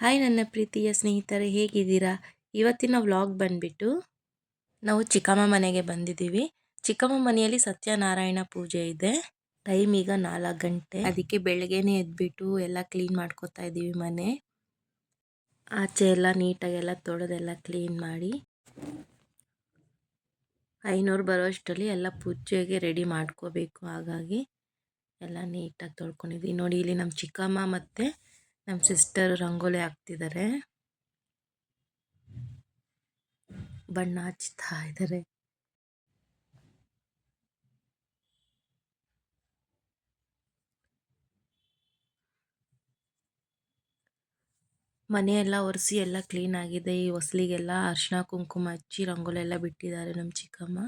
Hi ನನ್ನ ಪ್ರೀತಿಯ ಸ್ನೇಹಿತರೆ, ಹೇಗಿದ್ದೀರಾ? ಇವತ್ತಿನ ವ್ಲಾಗ್ ಬಂದ್ಬಿಟ್ಟು ನಾವು ಚಿಕ್ಕಮ್ಮ ಮನೆಗೆ ಬಂದಿದ್ದೀವಿ. ಚಿಕ್ಕಮ್ಮ ಮನೆಯಲ್ಲಿ ಸತ್ಯನಾರಾಯಣ ಪೂಜೆ ಇದೆ. ಟೈಮ್ ಈಗ ನಾಲ್ಕು ಗಂಟೆ. ಅದಕ್ಕೆ ಬೆಳಗ್ಗೆನೇ ಎದ್ಬಿಟ್ಟು ಎಲ್ಲ ಕ್ಲೀನ್ ಮಾಡ್ಕೋತಾ ಇದ್ದೀವಿ ಮನೆ. ಆಚೆ ಎಲ್ಲ ನೀಟಾಗೆಲ್ಲ ತೊಳೆದೆಲ್ಲ ಕ್ಲೀನ್ ಮಾಡಿ. ಐನೂರು ಬರೋಷ್ಟರಲ್ಲಿ ಎಲ್ಲ ಪೂಜೆಗೆ ರೆಡಿ ಮಾಡ್ಕೋಬೇಕು ಹಾಗಾಗಿ ಎಲ್ಲ ನೀಟಾಗಿ ತೊಳ್ಕೊಂಡಿದ್ವಿ ನೋಡಿ, ಇಲ್ಲಿ ನಮ್ಮ ಚಿಕ್ಕಮ್ಮ ಮತ್ತು ನಮ್ಮ ಸಿಸ್ಟರ್ ರಂಗೋಲಿ ಹಾಕ್ತಿದ್ದಾರೆ ಬಣ್ಣ ಹಚ್ತಾ ಇದ್ದಾರೆ ಮನೆಯೆಲ್ಲ ಒರೆಸಿ ಎಲ್ಲ ಕ್ಲೀನ್ ಆಗಿದೆ. ಈ ಹೊಸಲಿಗೆಲ್ಲ ಅರ್ಶಿನ ಕುಂಕುಮ ಹಚ್ಚಿ ರಂಗೋಲಿ ಎಲ್ಲ ಬಿಟ್ಟಿದ್ದಾರೆ ನಮ್ಮ ಚಿಕ್ಕಮ್ಮ.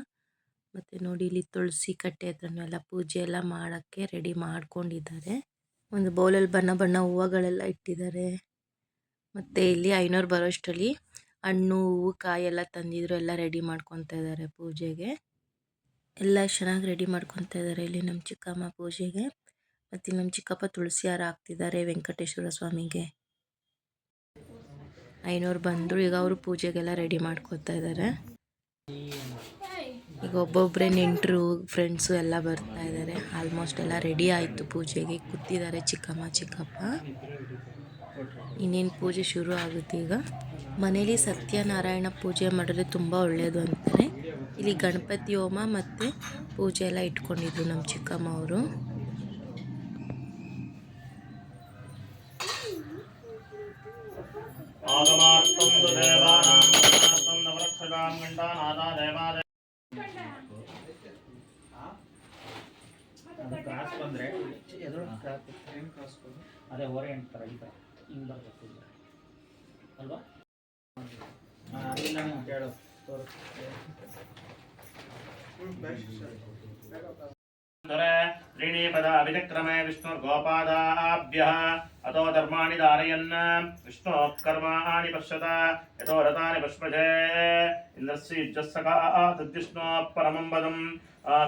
ಮತ್ತು ನೋಡಿ ಇಲ್ಲಿ ತುಳಸಿ ಕಟ್ಟೆ ಅದನ್ನೆಲ್ಲ ಪೂಜೆ ಎಲ್ಲ ಮಾಡೋಕ್ಕೆ ರೆಡಿ ಮಾಡ್ಕೊಂಡಿದ್ದಾರೆ. ಒಂದು ಬೌಲಲ್ಲಿ ಬಣ್ಣ ಬಣ್ಣ ಹೂವುಗಳೆಲ್ಲ ಇಟ್ಟಿದ್ದಾರೆ. ಮತ್ತು ಇಲ್ಲಿ ಐನೂರು ಬರೋಷ್ಟರಲ್ಲಿ ಹಣ್ಣು, ಹೂವು, ಕಾಯಿ ಎಲ್ಲ ತಂದಿದ್ರು, ಎಲ್ಲ ರೆಡಿ ಮಾಡ್ಕೊತಾ ಇದ್ದಾರೆ ಪೂಜೆಗೆ. ಎಲ್ಲ ಚೆನ್ನಾಗಿ ರೆಡಿ ಮಾಡ್ಕೊತಾ ಇದ್ದಾರೆ ಇಲ್ಲಿ ನಮ್ಮ ಚಿಕ್ಕಮ್ಮ ಪೂಜೆಗೆ. ಮತ್ತು ನಮ್ಮ ಚಿಕ್ಕಪ್ಪ ತುಳಸಿ ಹಾರ ಹಾಕ್ತಿದ್ದಾರೆ ವೆಂಕಟೇಶ್ವರ ಸ್ವಾಮಿಗೆ. ಐನೂರು ಬಂದರು, ಈಗ ಅವರು ಪೂಜೆಗೆಲ್ಲ ರೆಡಿ ಮಾಡ್ಕೊತಾ ಇದ್ದಾರೆ. ಈಗ ಒಬ್ಬೊಬ್ಬರೇ ನೆಂಟರು ಫ್ರೆಂಡ್ಸು ಎಲ್ಲ ಬರ್ತಾ ಇದ್ದಾರೆ ಆಲ್ಮೋಸ್ಟ್ ಎಲ್ಲ ರೆಡಿ ಆಯಿತು ಪೂಜೆಗೆ. ಕೂತಿದ್ದಾರೆ ಚಿಕ್ಕಮ್ಮ, ಚಿಕ್ಕಪ್ಪ. ಇನ್ನೇನು ಪೂಜೆ ಶುರು ಆಗುತ್ತೆ ಈಗ? ಮನೇಲಿ ಸತ್ಯನಾರಾಯಣ ಪೂಜೆ ಮಾಡಿದ್ರೆ ತುಂಬ ಒಳ್ಳೆಯದು ಅಂತಾರೆ. ಇಲ್ಲಿ ಗಣಪತಿ ಹೋಮ ಮತ್ತು ಪೂಜೆ ಎಲ್ಲ ಇಟ್ಕೊಂಡಿದ್ರು ನಮ್ಮ ಚಿಕ್ಕಮ್ಮ ಅವರು. ಕ್ರಾಸ್ ಏನು ಕ್ರಾಸ್ ಅದೇ ಓರಿಯಂಟ್ ಥರ ಈ ಥರ ಹಿಂಗೆ ಬರಬೇಕು ಅಲ್ವಾ? ಇಲ್ಲ ನೀವು ಕೇಳು त्रीणि पद अभिचक्रमे विष्णुर्गोपादाभ्यः। अतो धर्माणि धारयन्। विष्णोः पश्यत। यतो रथानि पुष्पजे इन्द्रस्य युज्जस्सका तद्विष्णोः परमं पदम्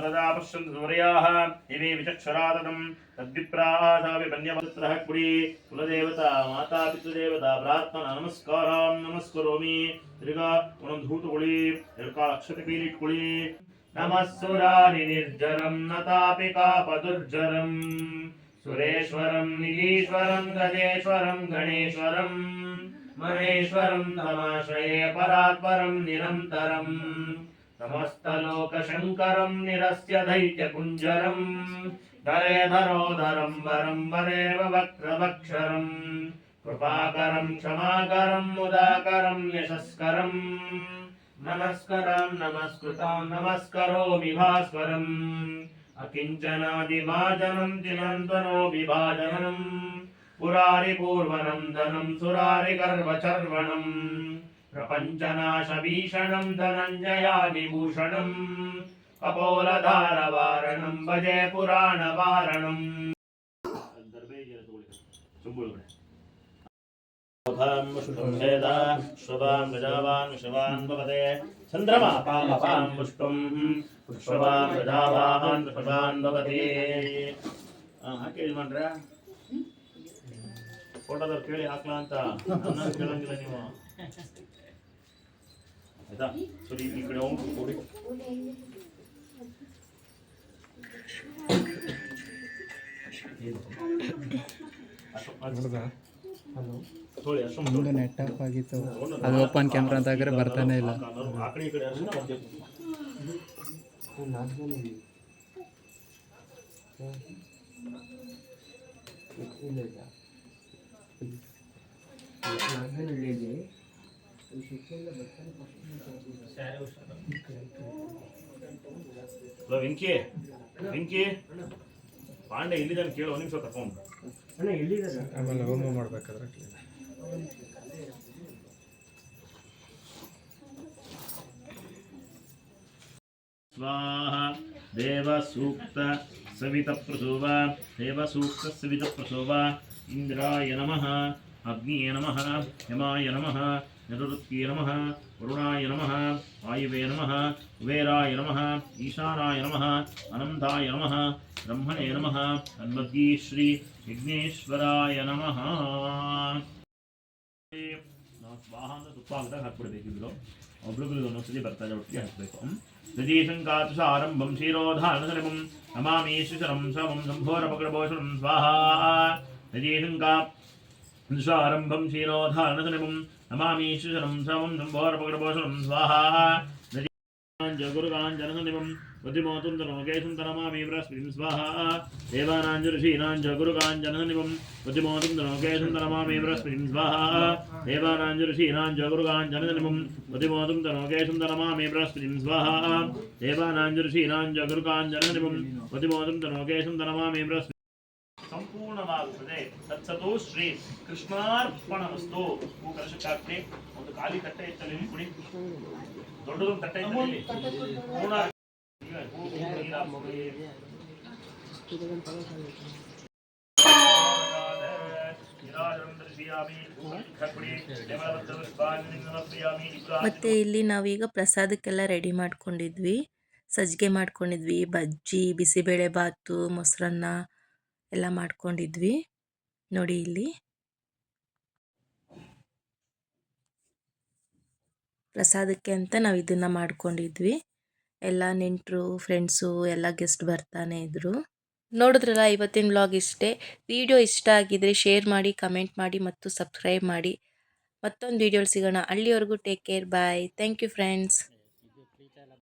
तदा पश्यन्तु सूर्याः। कुडी। कुलदेवता, माता प्रार्थना तिर्गा सुरारि निर्जरं नतापि कापदुर्जरम् सुरेश्वरं नीलीश्वरं गजेश्वरं गणेश्वरं महेश्वरं तमाश्रये परात्परं निरन्तरम् समस्तलोकशङ्करं निरस्य दैत्यकुञ्जरम् धरेधरोधरं वरं वरेव वक्त्रवक्षरम् कृपाकरं क्षमाकरं मुदाकरं यशस्करम् नमस्करम् नमस्कृताम् नमस्करोमि भास्करम्। अकिञ्चनादिभाजनम् चिरन्तनो विभाजनम्। पुरारिपूर्वनम् सुरारिगर्वचर्वणम्। प्रपञ्चनाशभीषणम् धनञ्जयादिभूषणम् कपोलधारवारणम् भजे पुराणवारणम्। शुभां गजावान् विषवान् भवते चन्द्रमापामपां पुष्पं पुष्पवान् गजावान् विषवान् भवति ಹಾಕಿ ಮಾಡ್ರೆ ಫೋಟೋದವ್ರು ಕೇಳಿ ಹಾಕ್ಲಾ ಅಂತ ನನ್ನ ಕೇಳಂಗಿಲ್ಲ ನೀವು ಆಯ್ತಾ ಸರಿ ಈ ಕಡೆ ಹೋಗಿ ಕೊಡಿ ತೊಳಿ ಅಷ್ಟು ಒಂದು ನೆಟ್ ಆಫ್ ಆಗಿತ್ತು. ಅದು ಓಪನ್ ಕ್ಯಾಮ್ರಾ ಅಂತ ಹಾಕಿದ್ರೆ ಬರ್ತಾನೆ ಇಲ್ಲ. ವೆಂಕಿ ವೆಂಕಿ ಪಾಂಡೆ ಎಲ್ಲಿದ್ದಾನೆ ಕೇಳು ಒಂದು ನಿಮಿಷ ಎಲ್ಲಿದ್ದಾನೆ? ಆಮೇಲೆ ಹೋಮ ಮಾಡ್ಬೇಕಾದ್ರೆ स्वाहा, देवसूक्त सवितप्रसोवा देवसूक्त सवितप्रसोवा इन्द्राय नम, अग्निये नमः, यमाय नमः नरुत्ये नमः, वरुणाय नमः, वायुवे नमः, कुबेराय नम, ईशानाय नम अनन्ताय नम, ब्रह्मणे नमः तन्मद्गीश्री विघ्नेश्वराय नमः। ಉತ್ಪಾದಕ ಹಾಕ್ಬಿಡ್ಬೇಕಿದ್ರು ಒಬ್ರಿಗೂ ಒಂದೊಂದ್ಸತಿ ಬರ್ತಾರೆ ಒಟ್ಟಿಗೆ ಹಾಕಬೇಕು ದ್ವಿಜೀಶಂಕಾತುಷ ಆರಂಭಂ ಕ್ಷೀರೋಧಾರಣಸಲಿಮಂ ನಮಾಮಿ ಶಿಶರಂ ಸಮಂ ಸಂಭೋರಪಕೃಭೋಷಣಂ ಸ್ವಾಹಾ ದ್ವಿಜೀಶಂಕಾ ಆರಂಭಂ ಕ್ಷೀರೋಧಾರಣಸಲಿಮಂ ನಮಾಮಿ ಶಿಶರಂ ಸಮಂ ಸಂಭೋರಪಕೃಭೋಷಣಂ ಸ್ವಾಹಾ జగురుగాంజననివం ఉదిమోతుం లోకేశం తరమామీవ్రస్మిం స్వాహ. దేవానాంజుషీణాం జగురుగాంజననివం ఉదిమోతుం లోకేశం తరమామీవ్రస్మిం స్వాహ. దేవానాంజుషీణాం జగురుగాంజననివం ఉదిమోతుం లోకేశం తరమామీవ్రస్మిం స్వాహ. దేవానాంజుషీణాం జగురుగాంజననివం ಪೂರ್ಣವಾಗುತ್ತದೆ ತತ್ಸತೋ ಶ್ರೀ ಕೃಷ್ಣಾರ್ಪಣ ವಸ್ತು ಕಲಶಕ್ಕಾಗ್ತಿ ಒಂದು ಖಾಲಿ ತಟ್ಟೆ ಇತ್ತಲ್ಲಿ ಕುಡಿ. ದೊಡ್ಡದೊಂದು ತಟ್ಟೆ ಇತ್ತಲ್ಲಿ ಮತ್ತೆ ಇಲ್ಲಿ ನಾವೀಗ ಪ್ರಸಾದಕ್ಕೆಲ್ಲ ರೆಡಿ ಮಾಡ್ಕೊಂಡಿದ್ವಿ. ಸಜ್ಜಿಗೆ ಮಾಡ್ಕೊಂಡಿದ್ವಿ. ಬಜ್ಜಿ ಬಿಸಿಬೇಳೆ ಬಾತು ಮೊಸರನ್ನ ಎಲ್ಲ ಮಾಡ್ಕೊಂಡಿದ್ವಿ. ನೋಡಿ ಇಲ್ಲಿ. ಪ್ರಸಾದಕ್ಕೆ ಅಂತ ನಾವು ಇದನ್ನು ಮಾಡ್ಕೊಂಡಿದ್ವಿ. ಎಲ್ಲ ನೆಂಟರು, ಫ್ರೆಂಡ್ಸು, ಎಲ್ಲ ಗೆಸ್ಟ್ ಬರ್ತಾನೆ ಇದ್ದರು ನೋಡಿದ್ರಲ್ಲ ಇವತ್ತಿನ ವ್ಲಾಗ್ ಇಷ್ಟೇ. ವಿಡಿಯೋ ಇಷ್ಟ ಆಗಿದ್ರೆ ಶೇರ್ ಮಾಡಿ, ಕಮೆಂಟ್ ಮಾಡಿ ಮತ್ತು ಸಬ್ಸ್ಕ್ರೈಬ್ ಮಾಡಿ. ಮತ್ತೊಂದು ವೀಡಿಯೋಲಿ ಸಿಗೋಣ. ಅಲ್ಲಿವರೆಗೂ take care. Bye. Thank you friends.